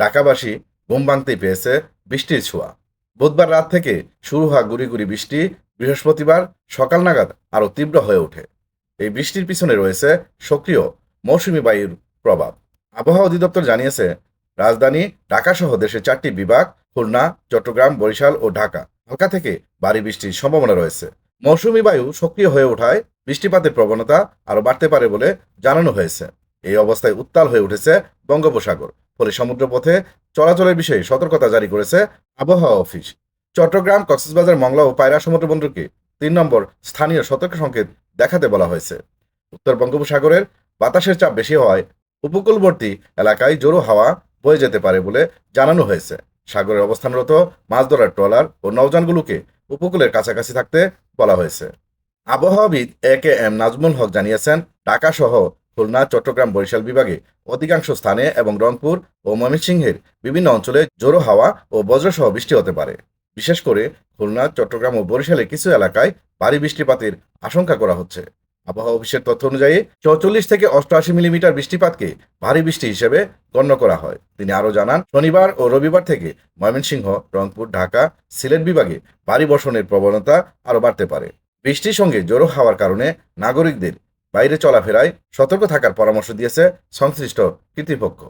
ঢাকাবাসী ঘুম ভাঙতেই পেয়েছে বৃষ্টির ছোঁয়া। বুধবার রাত থেকে শুরু হওয়া গুড়ি গুড়ি বৃষ্টি, বৃহস্পতিবার সকাল নাগাদ আরও তীব্র হয়ে ওঠে। এই বৃষ্টির পিছনে রয়েছে সক্রিয় মৌসুমী বায়ুর প্রভাব। আবহাওয়া অধিদপ্তর জানিয়েছে, রাজধানী ঢাকাসহ দেশের চারটি বিভাগ, খুলনা, চট্টগ্রাম, বরিশাল ও ঢাকা, হালকা থেকে ভারী বৃষ্টির সম্ভাবনা রয়েছে। মৌসুমী বায়ু সক্রিয় হয়ে ওঠায় বৃষ্টিপাতের প্রবণতা আরও বাড়তে পারে বলে জানানো হয়েছে। এই অবস্থায় উত্তাল হয়ে উঠেছে বঙ্গোপসাগর। ফলে সমুদ্রপথে চলাচলের বিষয়ে সতর্কতা জারি করেছে আবহাওয়া অফিস। চট্টগ্রাম, কক্সবাজার, মংলা ও পায়রা সমুদ্র বন্দরকে তিন নম্বর স্থানীয় সতর্ক সংকেত দেখাতে বলা হয়েছে। উত্তর বঙ্গোপসাগরের বাতাসের চাপ বেশি হওয়ায় উপকূলবর্তী এলাকায় জোরো হাওয়া বয়ে যেতে পারে বলে জানানো হয়েছে। সাগরের অবস্থানরত মাছ ধরার ট্রলার ও নৌযানগুলোকে উপকূলের কাছাকাছি থাকতে বলা হয়েছে। আবহাওয়াবিদ এ কে এম নাজমুল হক জানিয়েছেন ঢাকা সহ খুলনা, চট্টগ্রাম, বরিশাল বিভাগে অধিকাংশ স্থানে এবং রংপুর ও ময়মনসিংহের বিভিন্ন অঞ্চলে জোরো হাওয়া ও বজ্রসহ বৃষ্টি হতে পারে। বিশেষ করে খুলনা, চট্টগ্রাম ও বরিশালের কিছু এলাকায় ভারী বৃষ্টিপাতের আশঙ্কা করা হচ্ছে। আবহাওয়া অফিসের তথ্য অনুযায়ী চৌচল্লিশ থেকে অষ্টআশি মিলিমিটার বৃষ্টিপাতকে ভারী বৃষ্টি হিসেবে গণ্য করা হয়। তিনি আরও জানান, শনিবার ও রবিবার থেকে ময়মনসিংহ, রংপুর, ঢাকা, সিলেট বিভাগে ভারী বর্ষণের প্রবণতা আরও বাড়তে পারে। বৃষ্টির সঙ্গে জোরো হওয়ার কারণে নাগরিকদের বাইরে চলাফেরায় সতর্ক থাকার পরামর্শ দিয়েছে সংশ্লিষ্ট কর্তৃপক্ষ।